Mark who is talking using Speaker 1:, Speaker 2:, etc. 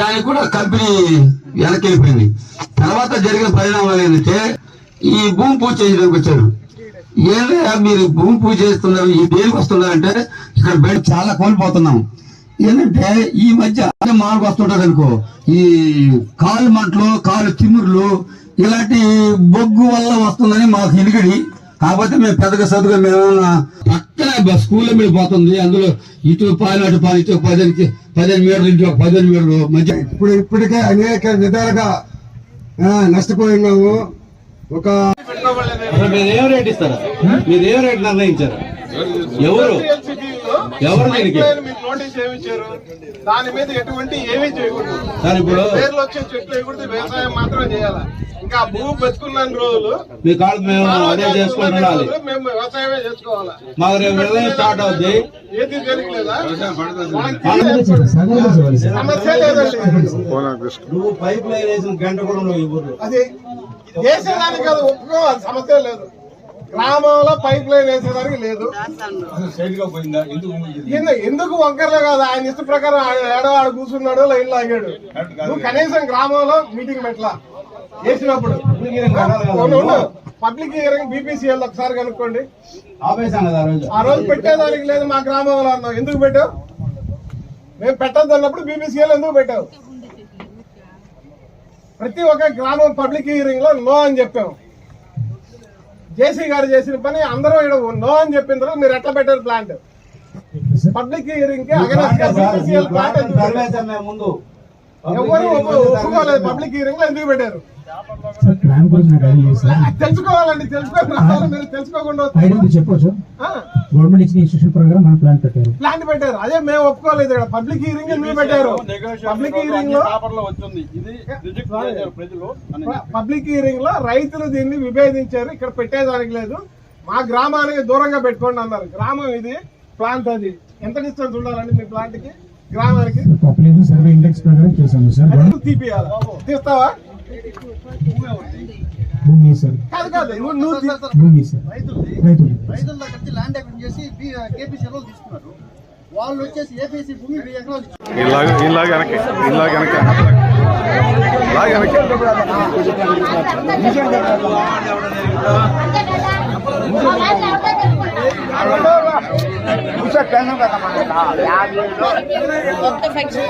Speaker 1: దానికి కూడా కంపెనీ వెనకెళ్ళిపోయింది తర్వాత జరిగిన పరిణామాలు ఏంటంటే ఈ భూమి పూజ చేయడానికి వచ్చారు. ఏంటంటే మీరు భూమి పూజ చేస్తున్నారు ఈ దేనికి వస్తున్నారంటే ఇక్కడ బయట చాలా కోల్పోతున్నాం. ఏంటంటే ఈ మధ్య మాకు వస్తుంటారు అనుకో ఈ కాలు మంటలు కాలు తిమ్ముర్లు ఇలాంటి బొగ్గు వల్ల వస్తుందని మాకు ఎలుగడి కాకపోతే మేము పెద్దగా చదువుగా మేము పక్కన స్కూల్లో మీద పోతుంది అందులో ఇటు పాలు అటు పాలు ఇటు పదిహేను పదిహేను మీటర్లు ఇటు ఒక పదిహేను మీటర్లు మధ్య
Speaker 2: ఇప్పుడు ఇప్పటికే అనేక విధాలుగా ఆ, నష్టపోయినాము. ఒక
Speaker 3: మీరు ఏం రేట్ ఇస్తారు? మీరు ఏం రేట్ నిర్ణయించారు? ఎవరు? ఎవరు దీనికి?
Speaker 4: మీకు నోటీస్ ఏమి ఇచ్చారు దాని మీద ఎటువంటి ఏమీ చేయకూడదు.
Speaker 3: సార్ ఇప్పుడు
Speaker 4: పేర్లు వచ్చే చెట్లు వేయకూడదు వ్యవసాయం మాత్రమే చేయాలి? ఇంకా భూమి బతుకున్న రోజులు
Speaker 3: మీ కాళ్ళు మేము అదే
Speaker 4: వ్యవసాయమే చేసుకోవాలి?
Speaker 3: మాకు రేపు స్టార్ట్ అవుద్ది.
Speaker 4: ఏది జరగలేదా? సమస్య లేదండి.
Speaker 3: నువ్వు పైప్ లైన్ వేసిన గంట కూడా నువ్వు ఇవ్వరు
Speaker 4: అది చేసేదానికి కాదు ఒప్పుకోవాలి. సమస్య లేదు. గ్రామంలో పైప్ లైన్ వేసేదానికి లేదు. ఎందుకు వంకర్లే కాదు? ఆయన ఇష్ట ప్రకారం ఆయన ఏడో ఆడ కూర్చున్నాడు లైన్ లాగాడు నువ్వు కనీసం గ్రామంలో మీటింగ్ పెట్టలా? వేసినప్పుడు. పబ్లిక్ హియరింగ్ బీపీసీఎల్ ఒకసారి కనుక్కోండి.
Speaker 3: ఆ రోజు.
Speaker 4: పెట్టేదానికి లేదు మా గ్రామంలో అన్నావు. ఎందుకు పెట్టావు? మేము పెట్టద్దు అన్నప్పుడు బీపీసీఎల్ ఎందుకు పెట్టావు? ప్రతి ఒక్క గ్రామం పబ్లిక్ హియరింగ్లో నో అని చెప్పాము జేసీ గారు చేసిన పని అందరూ ఇక్కడ నో అని చెప్పిన తర్వాత మీరు ఎట్లా పెట్టారు ప్లాంట్ పబ్లిక్ హియరింగ్ ప్లాంట్ ఎవరు ఒప్పు- ఒప్పుకోలేదు పబ్లిక్ హియరింగ్లో ఎందుకు పెట్టారు?
Speaker 5: ప్లాన్ గురించి నాకు ఐడియా లేదు సార్.
Speaker 4: అది తెలుసుకోవాలండి తెలుసుకోవాలి. మీరు తెలుసుకోకుండా
Speaker 5: ఐడియా చెప్పొచ్చు.
Speaker 4: ఆ,
Speaker 5: గవర్నమెంట్ ఇచ్చిన ఇన్స్ట్రక్షన్ ప్రకారం మనం ప్లాన్ పెట్టారు.
Speaker 4: ప్లాంట్ పెట్టారు. అదే మేము ఒప్పుకోలేదు ఇక్కడ. పబ్లిక్ హియరింగ్ ఎందుకు పెట్టారు? పబ్లిక్ హియరింగ్లో పబ్లిక్ హియరింగ్లో రైతులు దీన్ని విభేదించారు. ఇక్కడ పెట్టేదానికి లేదు. మా గ్రామానికి దూరంగా పెట్టుకోండి అన్నారు. గ్రామం ఇది ప్లాంట్ అది. ఎంత డిస్టెన్స్ ఉండాలండి మీ ప్లాంట్కి? గ్రామానికి?
Speaker 5: పాపులేషన్ సర్వే ఇండెక్స్ ప్రకారం చేశాము సార్.
Speaker 4: అది నువ్వు తీపియాలా తీస్తావా?
Speaker 5: భూమి సార్.
Speaker 4: కాదు కాదు నువ్వు నువ్వు తీ-
Speaker 5: భూమి సార్.
Speaker 6: రైతులు
Speaker 5: రైతులు.
Speaker 6: రైతుల దగ్గర ల్యాండ్ అక్విజిషన్ చేసి కేపీ సెలవులు తీసుకున్నారు. వాళ్ళు వచ్చేసి ఏపీసీ భూమి
Speaker 7: ఇలాగ వెనక్కి ఇలాగ వెనక్కి
Speaker 8: కొత్త ఫ్యాక్టరీ